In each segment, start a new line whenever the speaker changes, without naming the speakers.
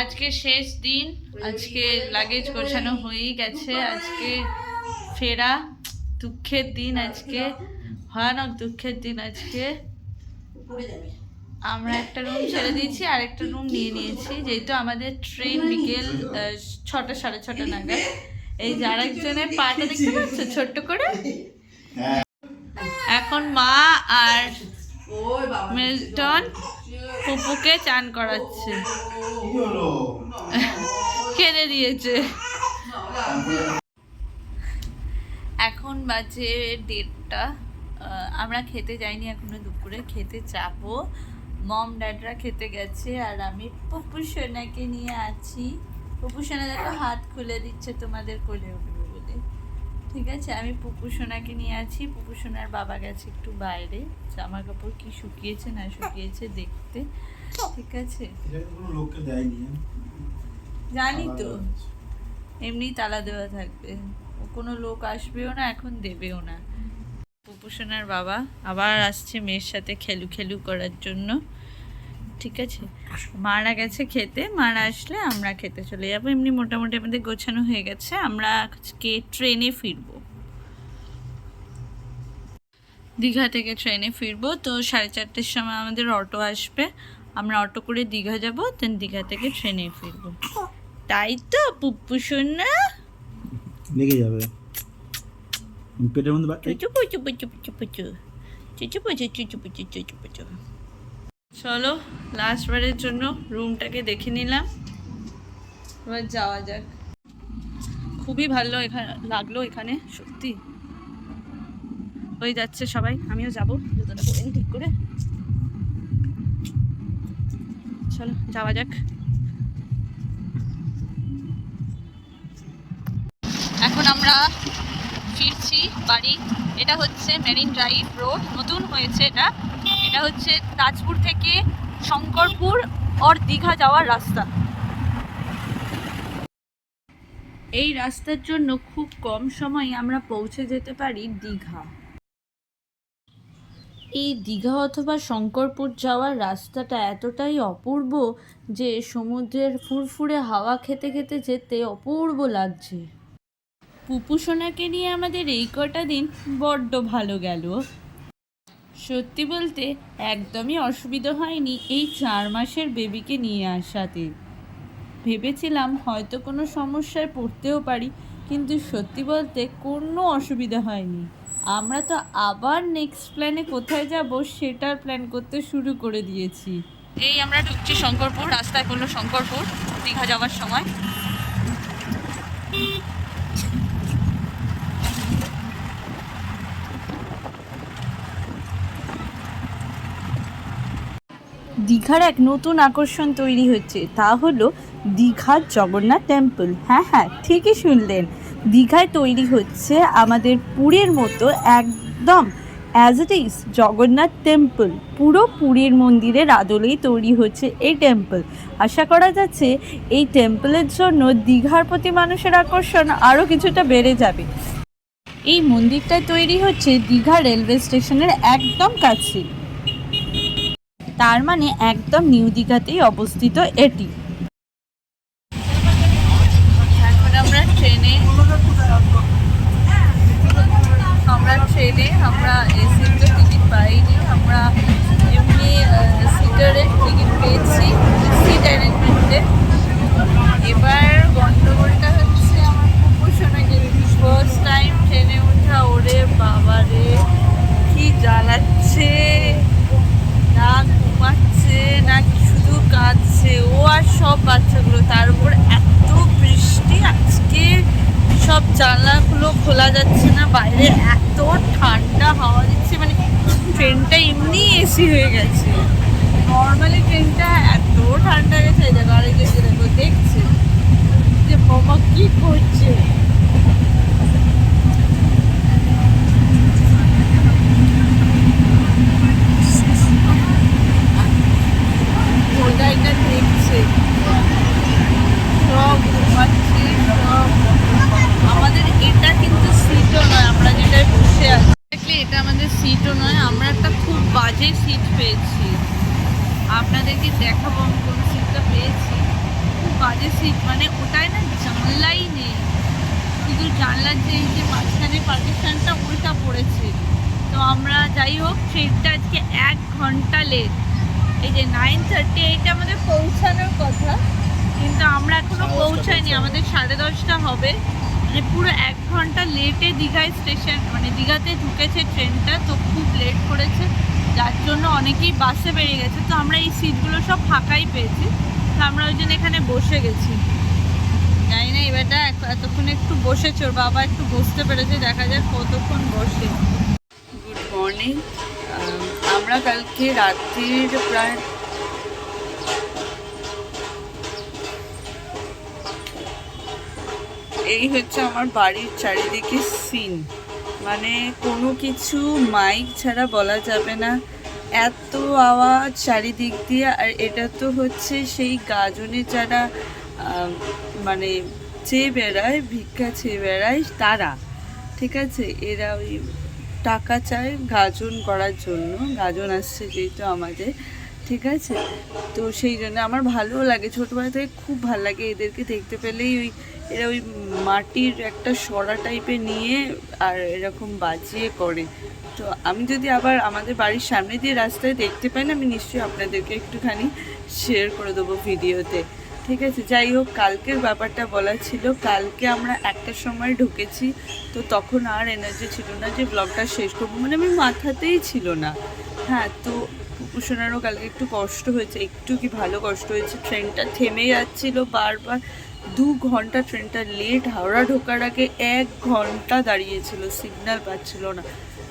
আজকে শেষ দিন আজকে লাগেজ গোছানো হয়েই গেছে আজকে ফেরা দুঃখের দিন আজকে ভয়ানক দুঃখের দিন আজকে। আমরা একটা রুম ছেড়ে দিয়েছি আর একটা রুম নিয়ে নিয়েছি যেহেতু আমাদের ট্রেন বিকেল ছটা সাড়ে ছটা নাগাদ। এই যে একজনের পাটা দেখতে পাচ্ছ ছোট্ট করে? এখন মা আর মিল্টন পুপুকে চান করাচ্ছে। খেতে দিয়েছে। এখন বাজে দেড়টা। আমরা খেতে যাইনি এখনও দুপুরে খেতে যাব। মম ড্যাডরা খেতে গেছে আর আমি পপু সোনাকে নিয়ে আছি। পপু সোনা দেখো হাত খুলে দিচ্ছে তোমাদের কোলে ঠিক আছে? আমি পুপু সোনাকে নিয়ে আছি। পুপু সোনার বাবা গেছে একটু বাইরে। জামা কাপড় কি শুকিয়েছে না শুকিয়েছে দেখতে। ঠিক আছে? জানি তো। এমনি তালা দেওয়া থাকবে। কোনো লোক আসবেও না, এখন দেবেও না। পুপুসোনার বাবা আবার আসছে মেয়ের সাথে খেলু খেলু করার জন্য। ঠিক আছে? মারা গেছে খেতে মারা আসলে আমরা খেতে চলে যাব। এমনি মোটামুটি আমাদের গোছানো হয়ে গেছে আমরা আজকে ট্রেনে ফিরবো। দীঘা থেকে ট্রেনে ফিরবো তো সাড়ে চারটের সময় আমাদের অটো আসবে। আমরা অটো করে দীঘা যাব দেন দীঘা থেকে ট্রেনে ফিরবো। তাই তো পুপ্পু সোনা।
লেগে যাবে। পেটের মধ্যে এই,
চুচু পুচু পুচু পুচু পুচু চুচু পুচু চুচু পুচু চুচু পুচু চলো লাস্ট বারের জন্য রুমটাকে দেখে নিলাম। এবার যাওয়া যাক। খুবই ভালো এখানে লাগল এখানে, সত্যি। হয়ে যাচ্ছে সবাই, আমিও যাব, জুতোটা পরে ঠিক করে। চলো, যাওয়া যাক। এখন আমরা ফিরছি বাড়ি। এটা হচ্ছে মেরিন ড্রাইভ রোড নতুন হয়েছে এটা। এটা হচ্ছে তাজপুর থেকে শঙ্করপুর ওর দীঘা যাওয়ার রাস্তা। এই রাস্তার জন্য খুব কম সময়ে আমরা পৌঁছে যেতে পারি দীঘা। এই দীঘা অথবা শঙ্করপুর যাওয়ার রাস্তাটা এতটাই অপূর্ব যে সমুদ্রের ফুরফুরে হাওয়া খেতে খেতে যেতে অপূর্ব লাগছে। পুপুসোনাকে নিয়ে আমাদের এই কটা দিন বড্ড ভালো গেল। সত্যি বলতে একদমই অসুবিধা হয়নি এই চার মাসের বেবিকে নিয়ে আসাতে। ভেবেছিলাম হয়তো কোনো সমস্যায় পড়তেও পারি, কিন্তু সত্যি বলতে কোনো অসুবিধা হয়নি। আমরা তো আবার নেক্সট প্ল্যানে কোথায় যাব সেটার প্ল্যান করতে শুরু করে দিয়েছি। এই আমরা ঢুকছি শঙ্করপুর, রাস্তায় পড়ল শঙ্করপুর, দীঘা যাওয়ার সময়। দীঘার এক নতুন আকর্ষণ তৈরি হচ্ছে, তা হলো দীঘার জগন্নাথ টেম্পল হ্যাঁ হ্যাঁ ঠিকই শুনলেন। দীঘায় তৈরি হচ্ছে আমাদের পুরীর মতো একদম as it is Jagannath temple পুরো পুরীর মন্দিরের আদলেই তৈরি হচ্ছে এই টেম্পল আশা করা যাচ্ছে এই টেম্পলের জন্য দীঘার প্রতি মানুষের আকর্ষণ আরও কিছুটা বেড়ে যাবে। এই মন্দিরটা তৈরি হচ্ছে দীঘা রেলওয়ে স্টেশনের একদম কাছে। তার মানে একদম নিউ দীঘাতেই অবস্থিত এটি। আমরা ট্রেনে আমরা ট্রেনে আমরা এসিতে টিকিট পাইনি। আমরা এমনি টিকিট পেয়েছি সিট অ্যারেঞ্জমেন্টে এবার হচ্ছে ফার্স্ট টাইম ট্রেনে ওঠা ওরে বাবা রে কি জ্বালাচ্ছে না ঘুমাচ্ছে না শুধু কাঁদছে ও আর সব বাচ্চাগুলো তার উপর এত বৃষ্টি আজকে সব খোলা যাচ্ছে না, বাইরে এত ঠান্ডা হাওয়া দিচ্ছে মানে ট্রেনটা এমনি এসি হয়ে গেছে। নর্মালি ট্রেনটা এত ঠান্ডা গেছে, দেখো, দেখছে। যে বাবা কি করছে ওটা এটা দেখছে সব ঘুমাচ্ছে সব আমাদের এটা কিন্তু সিটও নয় আমরা যেটায় বসে আছি Exactly, এটা আমাদের সিটও নয় আমরা একটা খুব বাজে সিট পেয়েছি। আপনাদেরকে দেখাবো আমি কোন সিটটা পেয়েছি। খুব বাজে সিট মানে ওটায় না জানলাই নেই। শুধু জানলার যে এই যে মাঝখানে পাকিস্তানটা উল্টা পড়েছে। তো আমরা যাই হোক ট্রেনটা আজকে এক ঘণ্টা লেট এই যে নাইন থার্টি এইটে আমাদের পৌঁছানোর কথা কিন্তু আমরা
এখনও
পৌঁছাইনি। আমাদের সাড়ে দশটা হবে। মানে পুরো এক ঘণ্টা লেটে দীঘায় স্টেশন মানে দীঘাতে ঢুকেছে ট্রেনটা তো খুব লেট করেছে। যার জন্য অনেকেই বাসে বেরিয়ে গেছে। তো আমরা এই সিটগুলো সব ফাঁকাই পেয়েছি। তো আমরা ওই জন্য এখানে বসে গেছি। জানি না এবারটা এতক্ষণ একটু বসেছে, ওর বাবা একটু বসতে পেরেছে। দেখা যাক কতক্ষণ বসে। গুড মর্নিং আমরা কালকে রাত্রির প্রায় এই হচ্ছে আমার বাড়ির চারিদিকে সিন মানে কোনো কিছু মাইক ছাড়া বলা যাবে না। এত আওয়াজ চারিদিক দিয়ে, আর এটা তো হচ্ছে সেই গাজনে যারা মানে চেয়ে বেড়ায়, ভিক্ষা চেয়ে বেড়ায় তারা, ঠিক আছে? এরা ওই টাকা চায় গাজন করার জন্য, গাজন আসছে যেহেতু আমাদের। ঠিক আছে? তো সেই জন্য আমার ভালোও লাগে। ছোটোবেলা থেকে খুব ভালো লাগে এদেরকে দেখতে পেলেই ওই, এরা ওই মাটির একটা সরা টাইপের নিয়ে আর এরকম বাজিয়ে করে। তো আমি যদি আবার আমাদের বাড়ির সামনে দিয়ে রাস্তায় দেখতে পাই না, আমি নিশ্চয়ই আপনাদেরকে একটুখানি শেয়ার করে দেবো ভিডিওতে। ঠিক আছে? যাই হোক, কালকের ব্যাপারটা বলা ছিল। কালকে আমরা একটার সময় ঢুকেছি, তো তখন আর এনার্জি ছিল না যে ব্লগটা শেষ করব। মানে আমি মাথাতেই ছিল না। হ্যাঁ তো কুকুশোনারও কালকে একটু কষ্ট হয়েছে, একটু কি ভালো কষ্ট হয়েছে? ট্রেনটা থেমে যাচ্ছিল বারবার। দু ঘণ্টা ট্রেনটা লেট হাওড়া ঢোকার আগে এক ঘণ্টা দাঁড়িয়েছিল সিগন্যাল পাচ্ছিল না।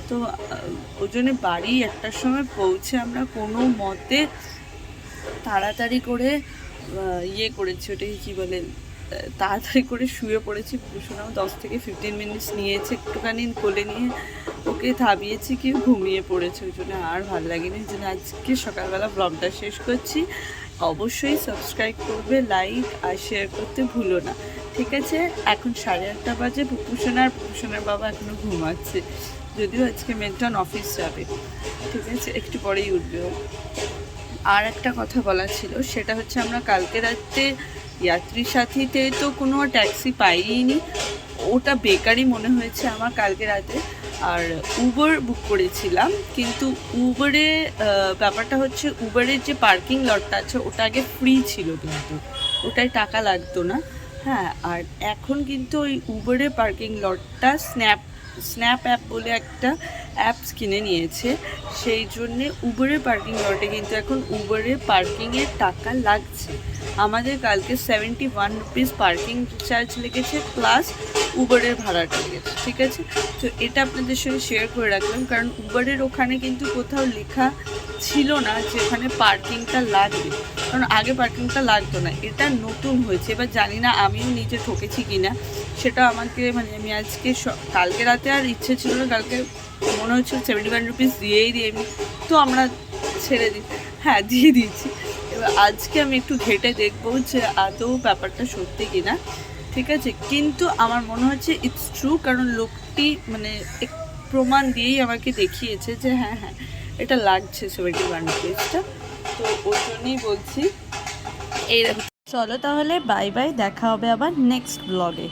তো ওই জন্য বাড়ি একটার সময় পৌঁছে আমরা কোনো মতে তাড়াতাড়ি করে ইয়ে করেছি, ওটাকে কী বলে? তাড়াতাড়ি করে শুয়ে পড়েছি। ভূষণাও দশ থেকে ফিফটিন মিনিটস নিয়েছে একটুখানি কোলে নিয়ে। ওকে থাবিয়েছি কি ঘুমিয়ে পড়েছে, ওই জন্য আর ভালো লাগেনি। ওই জন্য আজকে সকালবেলা ব্লগটা শেষ করছি। অবশ্যই সাবস্ক্রাইব করবে লাইক আর শেয়ার করতে ভুলো না। ঠিক আছে? এখন সাড়ে আটটা বাজে পুপুসোনার পুপুসোনার বাবা এখনও ঘুমাচ্ছে। যদিও আজকে মেন্টন অফিস যাবে। ঠিক আছে? একটু পরেই উঠবে আর একটা কথা বলা ছিল, সেটা হচ্ছে আমরা কালকে রাতে যাত্রী সাথীতে তো কোনো ট্যাক্সি পাইনি। ওটা বেকারই মনে হয়েছে আমার কালকে রাতে। আর উবার বুক করেছিলাম, কিন্তু উবারে ব্যাপারটা হচ্ছে উবারের যে পার্কিং লটটা আছে, ওটা আগে ফ্রি ছিল কিন্তু। ওটায় টাকা লাগতো না। হ্যাঁ আর এখন কিন্তু ওই উবারের পার্কিং লটটা স্ন্যাপ স্ন্যাপ অ্যাপ বলে একটা অ্যাপস কিনে নিয়েছে। সেই জন্যে উবারের পার্কিং লটে কিন্তু এখন উবারের পার্কিংয়ের টাকা লাগছে। আমাদের কালকে seventy one rupees parking charge লেগেছে প্লাস উবারের ভাড়াটা লেগেছে, ঠিক আছে? তো এটা আপনাদের সঙ্গে শেয়ার করে রাখলাম, কারণ উবারের ওখানে কিন্তু কোথাও লেখা ছিল না যে ওখানে পার্কিংটা লাগবে। কারণ আগে পার্কিংটা লাগতো না, এটা নতুন হয়েছে, এবার জানি না আমিও নিজে ঠকেছি কি না সেটা আমাকে মানে আমি আজকে কালকে রাতে আর ইচ্ছে ছিল না, কালকে মনে হচ্ছিল সেভেন্টি ওয়ান রুপিস দিয়েই দিই আমি, তো আমরা ছেড়ে দিই হ্যাঁ দিয়ে দিয়েছি। আজকে আমি একটু ঘেটে দেখব যে আদৌ ব্যাপারটা সত্যি কিনা, ঠিক আছে? কিন্তু আমার মনে হচ্ছে ইটস ট্রু কারণ লোকটি মানে প্রমাণ দিয়েই আমাকে দেখিয়েছে যে হ্যাঁ হ্যাঁ এটা লাগছে সোয়েটি ওয়ান তো ওই জন্যই বলছি। এই চলো তাহলে বাই বাই দেখা হবে আবার নেক্সট ব্লগে